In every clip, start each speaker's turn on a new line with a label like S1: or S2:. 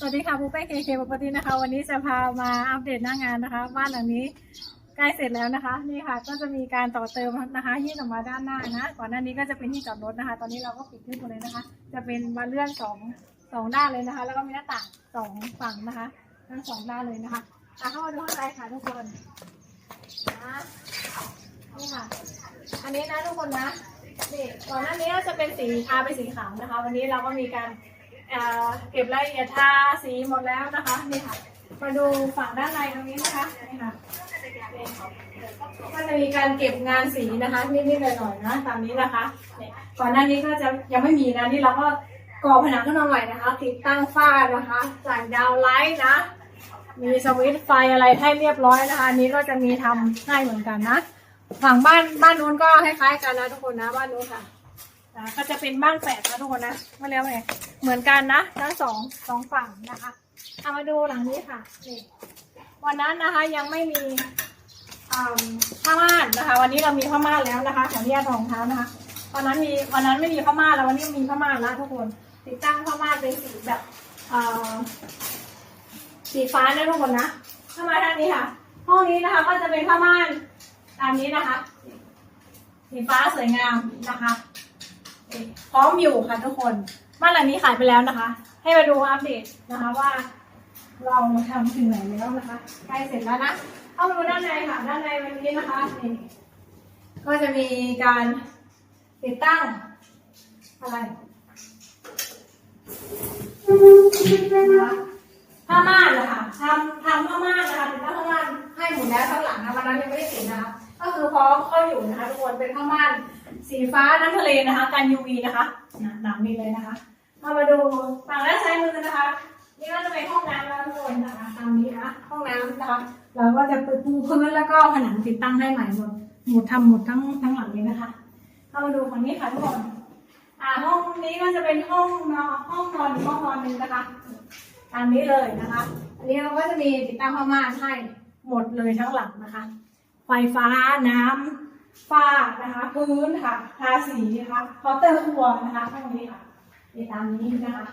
S1: สวัสดีค่ะปูเป้เคเคปกตินะคะ วันนี้จะพามาอัปเดตหน้างานนะคะ บ้านหลังนี้ใกล้เสร็จแล้วนะคะ นี่ค่ะ ก็จะมีการต่อเติมนะคะยื่นออกมาด้านหน้านะ ก่อนหน้านี้ก็จะเป็นที่จอดรถนะคะ ตอนนี้เราก็ปิดขึ้นหมดเลยนะคะ จะเป็นบานเลื่อนสองสองด้านเลยนะคะ แล้วก็มีหน้าต่างสองฝั่งนะคะทั้งสองด้านเลยนะคะอะเข้ามาดูข้างในค่ะทุกคนนะนี่ค่ะ อันนี้นะทุกคนนะนี่ก่อนหน้านี้จะเป็นสีทาเป็นสีขาวนะคะ วันนี้เราก็มีการ เก็บรายละเอียดทาสีหมดแล้วนะคะนี่ค่ะ มาดูฝั่งด้านในตรงนี้นะคะนี่ค่ะก็จะมีการเก็บงานสีนะคะนิดๆหน่อยๆนะตามนี้นะคะเนี่ยก่อนหน้านี้ก็จะยังไม่มีนะนี่เราก็ก่อผนังขึ้นมาใหม่นะคะ ติดตั้งฝ้านะคะใส่ดาวไลท์นะ มีสวิตช์ไฟอะไรให้เรียบร้อยนะคะอันนี้ก็จะมีทำให้เหมือนกันนะ ฝั่งบ้านบ้านนู้นก็คล้ายๆกันนะทุกคนนะบ้านนู้นค่ะ นะก็จะเป็นบ้านแฝดนะทุกคนนะมาแล้วไงเหมือนกันนะทั้งสองสองฝั่งนะคะเอามาดูหลังนี้ค่ะนี่วันนั้นนะคะยังไม่มีผ้าม่านนะคะ วันนี้เรามีผ้าม่านแล้วนะคะขออนุญาตรองเท้านะคะวันนั้นมีวันนั้นไม่มีผ้าม่านแล้ววันนี้มีผ้าม่านแล้วทุกคน ติดตั้งผ้าม่านเป็นสีแบบสีฟ้านะทุกคนนะเข้ามาทางนี้ค่ะ ห้องนี้นะคะก็จะเป็นผ้าม่านตามนี้นะคะสีฟ้าสวยงามนะคะ พร้อมอยู่ค่ะทุกคนบ้านหลังนี้ขายไปแล้วนะคะ ให้มาดูอัปเดตนะคะว่า เราทำถึงไหนแล้วนะคะใกล้เสร็จแล้วนะเข้ามาดูด้านในค่ะ ด้านในวันนี้นะคะนี่ก็จะมีการติดตั้งอะไรผ้าม่านนะคะทำทำผ้าม่านนะคะเป็นผ้าม่านให้หมดแล้วข้างหลังนะวันนั้นยังไม่ได้ติดนะคะก็คือพร้อมเข้าอยู่นะคะทุกคนเป็นผ้าม่าน สีฟ้าน้ำทะเลนะคะ กัน UV นะคะนะหนังนี้เลยนะคะเอามาดูฝั่งด้านซ้ายมือนะคะ นี่ก็จะเป็นห้องน้ำแล้วทุกคนนะคะตามนี้นะห้องน้ำนะคะ เราก็จะปูพื้นแล้วก็ผนังติดตั้งให้ใหม่หมดหมดทำหมดทั้งทั้งหลังเลยนะคะเอามาดูฝั่งนี้ค่ะทุกคนอ่าห้องนี้ก็จะเป็นห้องนอนห้องนอนห้องนอนหนึ่งนะคะตามนี้เลยนะคะ อันนี้เราก็จะมีติดตั้งผ้าม่านให้หมดเลยทั้งหลังนะคะ ไฟฟ้าน้ำ ฝ้านะคะพื้นค่ะทาสีนะคะเคาน์เตอร์ครัวนะคะห้องนี้ค่ะนี่ตามนี้นะคะ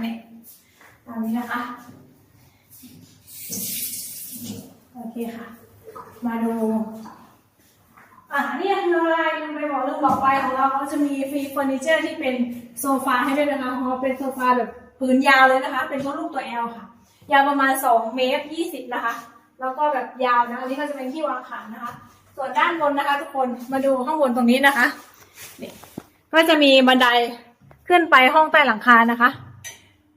S1: นี่ตามนี้นะคะโอเคค่ะ มาดูอะนี่คืออะไรลืมไปบอกลืมบอกไปของเราเขาจะมีฟรีเฟอร์นิเจอร์ที่เป็นโซฟาให้ด้วยนะคะเพราะว่าเป็นโซฟาแบบพื้นยาวเลยนะคะ เป็นตัวลูกตัวแอลค่ะ ยาวประมาณ 2 เมตร 20 นะคะ แล้วก็แบบยาวนะอันนี้ก็จะเป็นที่วางขานะคะ ส่วนด้านบนนะคะ ทุกคนมาดูข้างบนตรงนี้นะคะนี่ก็จะมีบันไดขึ้นไปห้องใต้หลังคานะคะ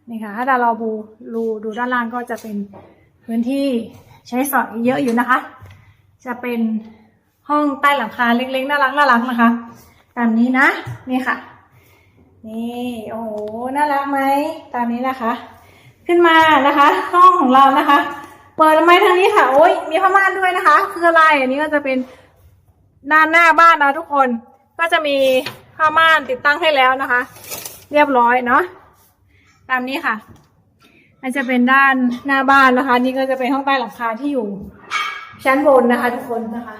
S1: นี่ค่ะ ถ้าเราดูดูดูด้านล่างก็จะเป็นพื้นที่ใช้สอยเยอะอยู่นะคะ จะเป็นห้องใต้หลังคาเล็กๆน่ารักน่ารักนะคะ ตามนี้นะ นี่ค่ะ นี่โอ้โหน่ารักไหมตามนี้นะคะ ขึ้นมานะคะ ห้องของเรานะคะ เปิดไม้ทางนี้ค่ะ โอ้ยมีผ้าม่านด้วยนะคะ คืออะไรอันนี้ก็จะเป็นด้านหน้าบ้านนะทุกคน ก็จะมีผ้าม่านติดตั้งให้แล้วนะคะ เรียบร้อยเนาะตามนี้ค่ะอันจะเป็นด้านหน้าบ้านนะคะ นี่ก็จะเป็นห้องใต้หลังคาที่อยู่ชั้นบนนะคะ ทุกคนนะคะ